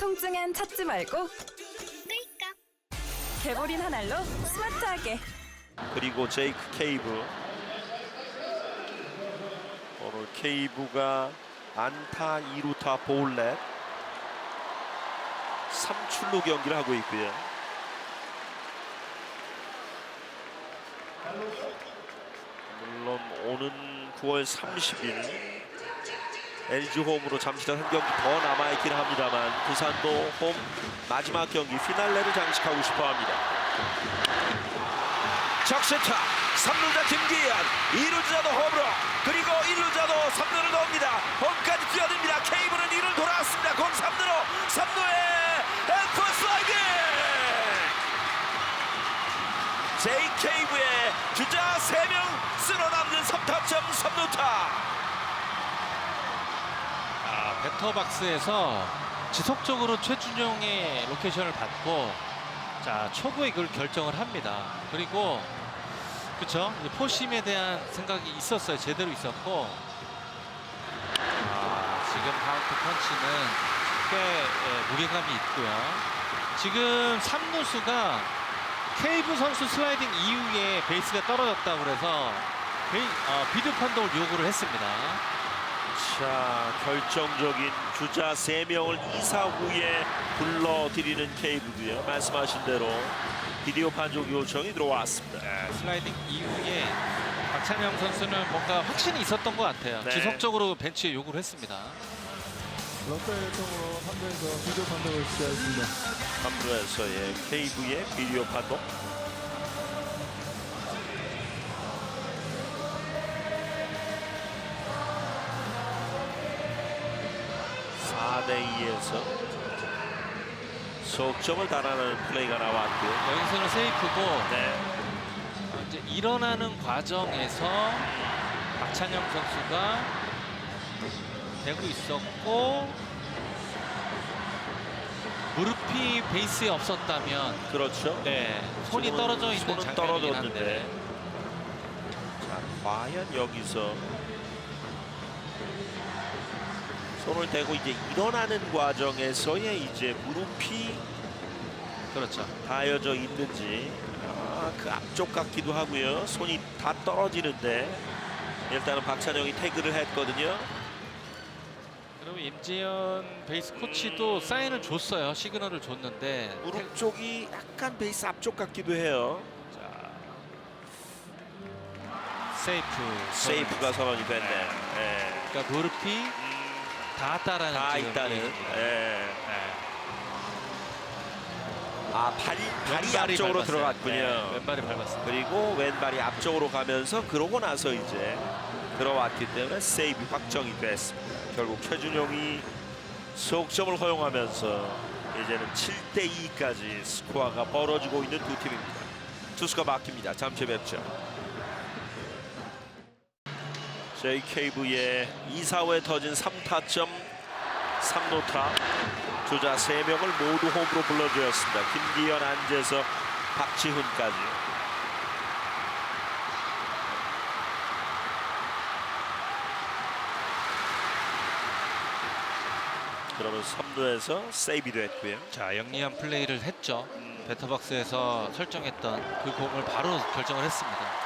통증엔 찾지 말고 개보린 한 알로 스마트하게. 그리고 제이크 케이브. 오늘 케이브가 안타 2루타 볼넷. 3출루 경기를 하고 있고요. 물론 오는 9월 30일 LG 홈으로 잠시간 한 경기 더 남아있긴 합니다만 부산도 홈 마지막 경기 피날레를 장식하고 싶어합니다. 적시타 3루자 김기현. 2루자도 홈으로 그리고 1루자도 3루를 넣습니다. 홈까지 뛰어듭니다. 케이블은 2루 돌아왔습니다. 공 3루로 3루에 엘프 슬라이딩 JK브의 주자 3명 쓸어남는 3타점 3루타. 아, 배터박스에서 지속적으로 최준용의 로케이션을 받고 자 초구에 그걸 결정을 합니다. 그리고 그쵸 포심에 대한 생각이 있었어요. 제대로 있었고 아, 지금 카운트 펀치는 꽤 예, 무게감이 있고요. 지금 3루수가 케이브 선수 슬라이딩 이후에 베이스가 떨어졌다고 그래서 어, 비디오 판독을 요구를 했습니다. 자 결정적인 주자 3명을 2사 후에 불러드리는 케이브고요 말씀하신 대로 비디오 판독 요청이 들어왔습니다 슬라이딩 이후에 박찬영 선수는 뭔가 확신이 있었던 것 같아요. 네. 지속적으로 벤치에 요구를 했습니다. 롯데통으로 3루에서 비디오 판독을 시작했습니다. 3루에서의 케이브의 비디오 판독 2에서 속점을 달아나는 플레이가 나왔고요 여기서는 세이프고 네. 어, 이제 일어나는 과정에서 박찬영 선수가 되고 있었고 무릎이 베이스에 없었다면 그렇죠 네 손이 지금은 떨어져 있는 손은 장면이긴 떨어졌는데. 한데 자, 과연 여기서 손을 대고 이제 일어나는 과정에서의 이제 무릎이 그렇죠. 닿여져 있는지 아, 그 앞쪽 같기도 하고요. 손이 다 떨어지는데 일단은 박찬영이 태그를 했거든요. 그리고 임지현 베이스 코치도 사인을 줬어요. 시그널을 줬는데 무릎 쪽이 약간 베이스 앞쪽 같기도 해요. 세이프 세이프가 선언이 됐네. 예. 그러니까 무릎이 음, 닿았다라는 다 있다는. 예. 네. 아 발이 발이 왼발이 앞쪽으로 밟았어요. 들어갔군요. 네, 왼발이 밟았습니다. 그리고 왼발이 앞쪽으로 가면서 그러고 나서 이제 들어왔기 때문에 세이브 확정이 됐습니다. 결국 최준용이 속점을 허용하면서 이제는 7대 2까지 스코어가 벌어지고 있는 두 팀입니다. 투수가 바뀝니다. 잠시 뵙죠. JKV의 2, 4회 터진 3타점 3루타 주자 3명을 모두 홈으로 불러주었습니다. 김기현, 안재석, 박지훈까지. 그러면 3루에서 세이비도 했고요. 자 영리한 플레이를 했죠. 배터박스에서 설정했던 그 공을 바로 결정을 했습니다.